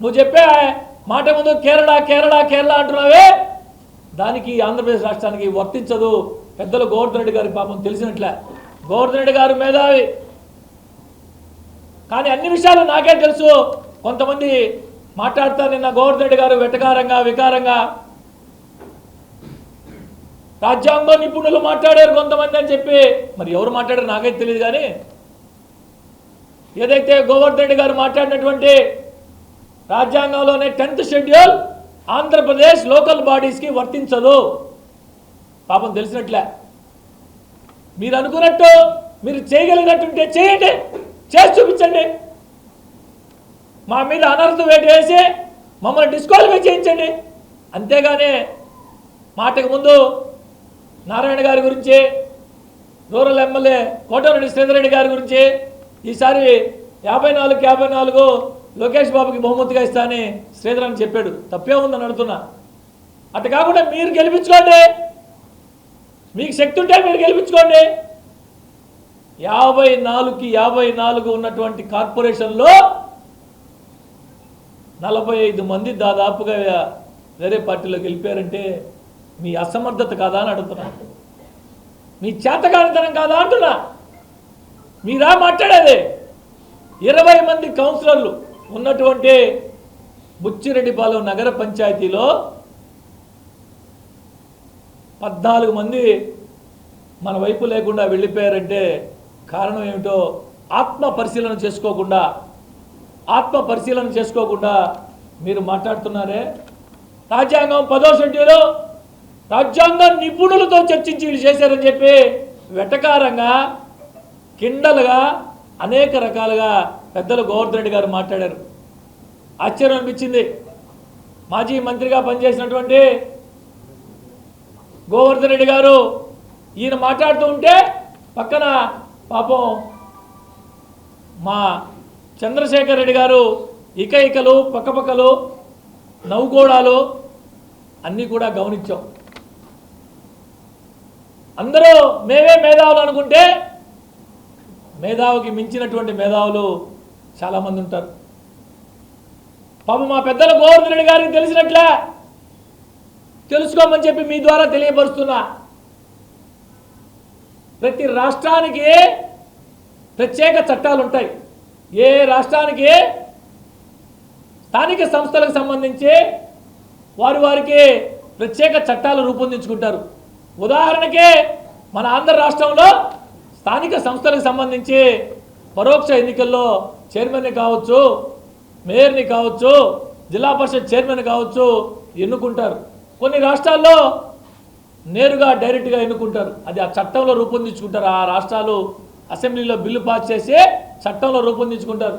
నువ్వు చెప్పే మాట ముందు కేరళ కేరళ కేరళ అంటున్నావే. దానికి ఆంధ్రప్రదేశ్ రాష్ట్రానికి వర్తించదు. పెద్దలు గోవర్ధన్ రెడ్డి గారి పాపం తెలిసినట్లే. గోవర్ధన్ రెడ్డి గారు మేధావి. కానీ అన్ని విషయాలు నాకే తెలుసు. కొంతమంది మాట్లాడతారు నిన్న గోవర్ధన్ రెడ్డి గారు వెటకారంగా వికారంగా. రాజ్యాంగ నిపుణులు మాట్లాడారు కొంతమంది అని చెప్పి. మరి ఎవరు మాట్లాడారు నాకైతే తెలియదు కానీ. ఏదైతే గోవర్ధన్ రెడ్డి గారు మాట్లాడినటువంటి రాజ్యాంగంలోనే టెన్త్ షెడ్యూల్ ఆంధ్రప్రదేశ్ లోకల్ బాడీస్కి వర్తించదు. పాపం తెలిసినట్లే. మీరు అనుకున్నట్టు మీరు చేయగలిగినట్టుంటే చేయండి. చేసి చూపించండి. మా మీద అనర్హత వేటు వేసి మమ్మల్ని డిస్క్వాలిఫై చేయించండి. అంతేగాని మాటకు ముందు నారాయణ గారి గురించి రూరల్ ఎమ్మెల్యే కోటరెడ్డి శ్రీధరెడ్డి గారి గురించి ఈసారి యాభై నాలుగు యాభై నాలుగు లోకేష్ బాబుకి బహుమతిగా ఇస్తానని శ్రీధర్ అని చెప్పాడు. తప్పే ఉందని అడుగుతున్నా. అటు కాకుండా మీరు గెలిపించుకోండి. మీకు శక్తి ఉంటే మీరు గెలిపించుకోండి. యాభై నాలుగుకి యాభై నాలుగు ఉన్నటువంటి కార్పొరేషన్లో నలభై ఐదు మంది దాదాపుగా వేరే పార్టీలోకి వెళ్ళిపోయారంటే మీ అసమర్థత కాదా అని అడుగుతున్నా. మీ చేతకానితనం కాదా అంటున్నా. మీరా మాట్లాడేది? ఇరవై మంది కౌన్సిలర్లు ఉన్నటువంటి బుచ్చిరెడ్డిపాలెం నగర పంచాయతీలో పద్నాలుగు మంది మన వైపు లేకుండా వెళ్ళిపోయారంటే కారణం ఏమిటో ఆత్మ పరిశీలన చేసుకోకుండా ఆత్మ పరిశీలన చేసుకోకుండా మీరు మాట్లాడుతున్నారే? రాజ్యాంగం పదో షెడ్యూలు రాజ్యాంగ నిపుణులతో చర్చించి వీళ్ళు చేశారని చెప్పి వెటకారంగా కిండలుగా అనేక రకాలుగా పెద్దలు గోవర్ధన్ రెడ్డి గారు మాట్లాడారు. ఆశ్చర్యం అనిపించింది. మాజీ మంత్రిగా పనిచేసినటువంటి గోవర్ధన్ రెడ్డి గారు ఈయన మాట్లాడుతూ ఉంటే పక్కన పాపం మా చంద్రశేఖర్ రెడ్డి గారు ఇక ఇకలు పక్కపక్కలు నవ్వుకోడాలు అన్నీ కూడా గమనించాం. అందరూ మేమే మేధావులు అనుకుంటే మేధావికి మించినటువంటి మేధావులు చాలామంది ఉంటారు. పాపం మా పెద్దల గోవర్ధన్ రెడ్డి గారికి తెలిసినట్లే. తెలుసుకోమని చెప్పి మీ ద్వారా తెలియపరుస్తున్నా. ప్రతి రాష్ట్రానికి ప్రత్యేక చట్టాలు ఉంటాయి. ఏ రాష్ట్రానికి? స్థానిక సంస్థలకు సంబంధించి వారి వారికి ప్రత్యేక చట్టాలు రూపొందించుకుంటారు. ఉదాహరణకి మన ఆంధ్ర రాష్ట్రంలో స్థానిక సంస్థలకు సంబంధించి పరోక్ష ఎన్నికల్లో చైర్మన్ని కావచ్చు మేయర్ని కావచ్చు జిల్లా పరిషత్ చైర్మన్ కావచ్చు ఎన్నుకుంటారు. కొన్ని రాష్ట్రాల్లో నేరుగా డైరెక్ట్గా ఎన్నుకుంటారు. అది ఆ చట్టంలో రూపొందించుకుంటారు. ఆ రాష్ట్రాలు అసెంబ్లీలో బిల్లు పాస్ చేసి చట్టంలో రూపొందించుకుంటారు.